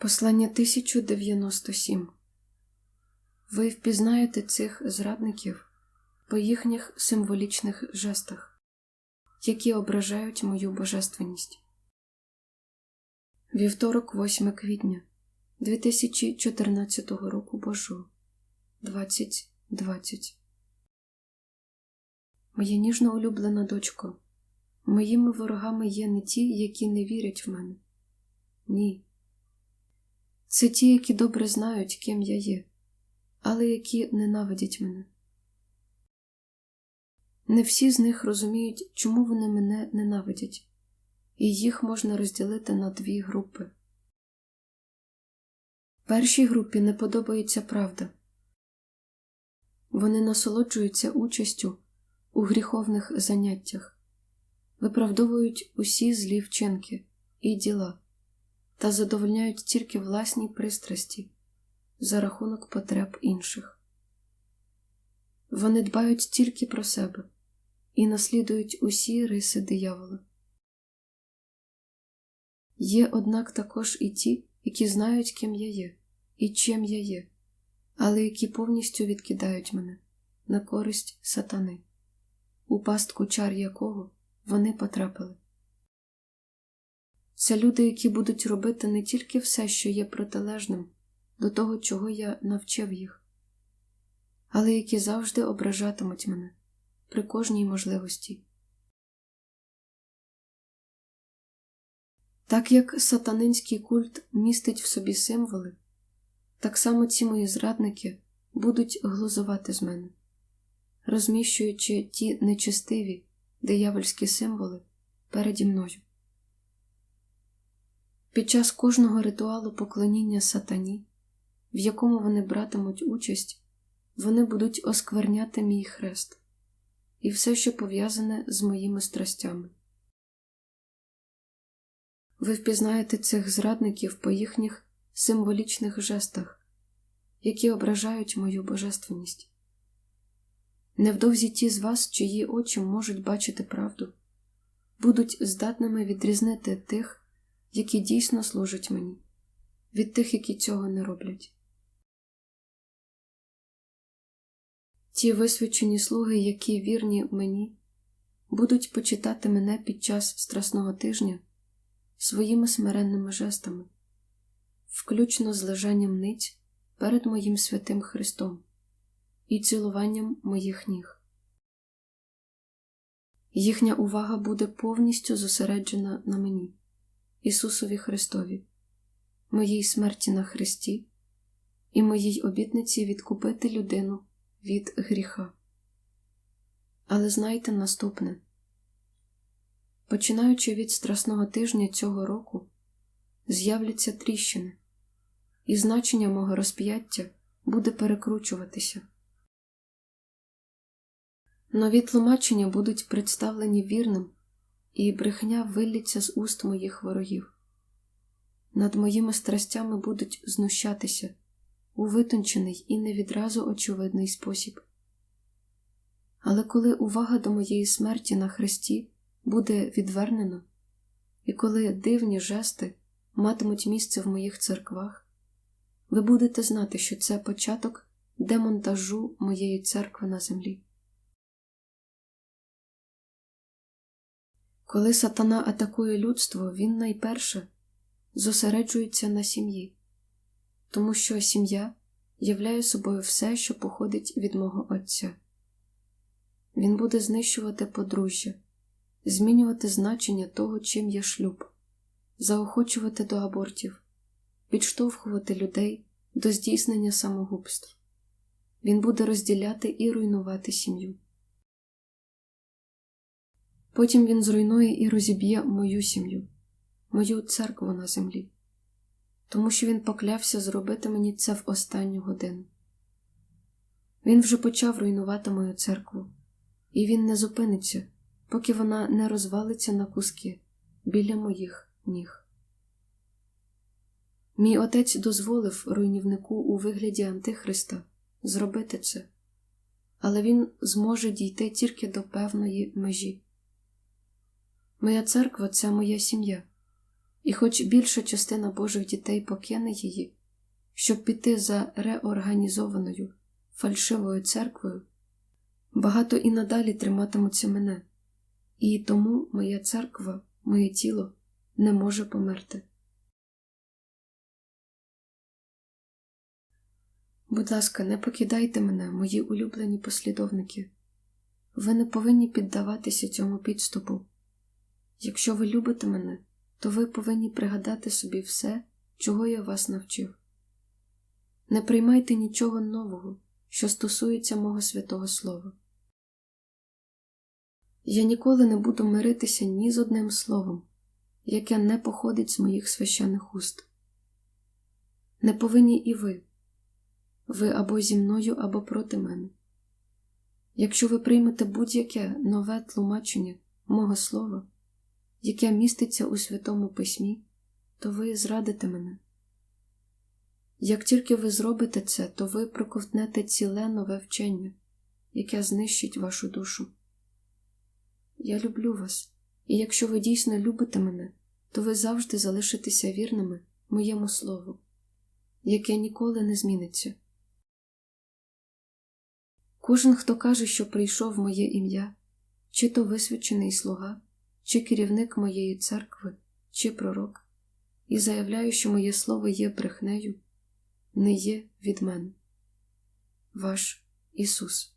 Послання 1097 Ви впізнаєте цих зрадників по їхніх символічних жестах, які ображають мою божественність. Вівторок, 8 квітня 2014 року Божого 2020 Моя ніжно улюблена дочко, моїми ворогами є не ті, які не вірять в мене. Ні. Це ті, які добре знають, ким я є, але які ненавидять мене. Не всі з них розуміють, чому вони мене ненавидять, і їх можна розділити на дві групи. Першій групі не подобається правда. Вони насолоджуються участю у гріховних заняттях, виправдовують усі злі вчинки і діла та задовольняють тільки власні пристрасті за рахунок потреб інших. Вони дбають тільки про себе і наслідують усі риси диявола. Є, однак, також і ті, які знають, ким я є і чим я є, але які повністю відкидають мене на користь сатани, у пастку чар якого вони потрапили. Це люди, які будуть робити не тільки все, що є протилежним до того, чого я навчив їх, але які завжди ображатимуть мене при кожній можливості. Так як сатанинський культ містить в собі символи, так само ці мої зрадники будуть глузувати з мене, розміщуючи ті нечестиві диявольські символи переді мною. Під час кожного ритуалу поклоніння сатані, в якому вони братимуть участь, вони будуть оскверняти мій хрест і все, що пов'язане з моїми страстями. Ви впізнаєте цих зрадників по їхніх символічних жестах, які ображають мою божественність. Невдовзі ті з вас, чиї очі можуть бачити правду, будуть здатними відрізнити тих які дійсно служать мені, від тих, які цього не роблять. Ті висвячені слуги, які вірні мені, будуть почитати мене під час страсного тижня своїми смиренними жестами, включно з лежанням ниць перед моїм святим Христом і цілуванням моїх ніг. Їхня увага буде повністю зосереджена на мені. Ісусові Христові, моїй смерті на Христі і моїй обітниці відкупити людину від гріха. Але знайте наступне починаючи від страсного тижня цього року, з'являться тріщини, і значення мого розп'яття буде перекручуватися. Нові тлумачення будуть представлені вірним і брехня виллється з уст моїх ворогів. Над моїми страстями будуть знущатися у витончений і не відразу очевидний спосіб. Але коли увага до моєї смерті на хресті буде відвернена, і коли дивні жести матимуть місце в моїх церквах, ви будете знати, що це початок демонтажу моєї церкви на землі. Коли сатана атакує людство, він найперше зосереджується на сім'ї, тому що сім'я являє собою все, що походить від мого Отця. Він буде знищувати подружжя, змінювати значення того, чим є шлюб, заохочувати до абортів, підштовхувати людей до здійснення самогубств. Він буде розділяти і руйнувати сім'ю. Потім він зруйнує і розіб'є мою сім'ю, мою церкву на землі, тому що він поклявся зробити мені це в останню годину. Він вже почав руйнувати мою церкву, і він не зупиниться, поки вона не розвалиться на куски біля моїх ніг. Мій отець дозволив руйнівнику у вигляді Антихриста зробити це, але він зможе дійти тільки до певної межі. Моя церква це моя сім'я, І хоч більша частина Божих дітей покине її, щоб піти за реорганізованою фальшивою церквою, багато і надалі триматимуться мене, і тому моя церква, моє тіло не може померти. Будь ласка, не покидайте мене, мої улюблені послідовники. Ви не повинні піддаватися цьому підступу. Якщо ви любите мене, то ви повинні пригадати собі все, чого я вас навчив. Не приймайте нічого нового, що стосується мого святого Слова. Я ніколи не буду миритися ні з одним словом, яке не походить з моїх священих уст. Не повинні і ви. Ви або зі мною, або проти мене. Якщо ви приймете будь-яке нове тлумачення мого слова, яке міститься у Святому Письмі, то ви зрадите мене. Як тільки ви зробите це, то ви проковтнете ціле нове вчення, яке знищить вашу душу. Я люблю вас, і якщо ви дійсно любите мене, то ви завжди залишитеся вірними моєму слову, яке ніколи не зміниться. Кожен, хто каже, що прийшов моє ім'я, чи то висвячений слуга, чи керівник моєї церкви, чи пророк, і заявляю, що моє слово є брехнею, не є від мене. Ваш Ісус.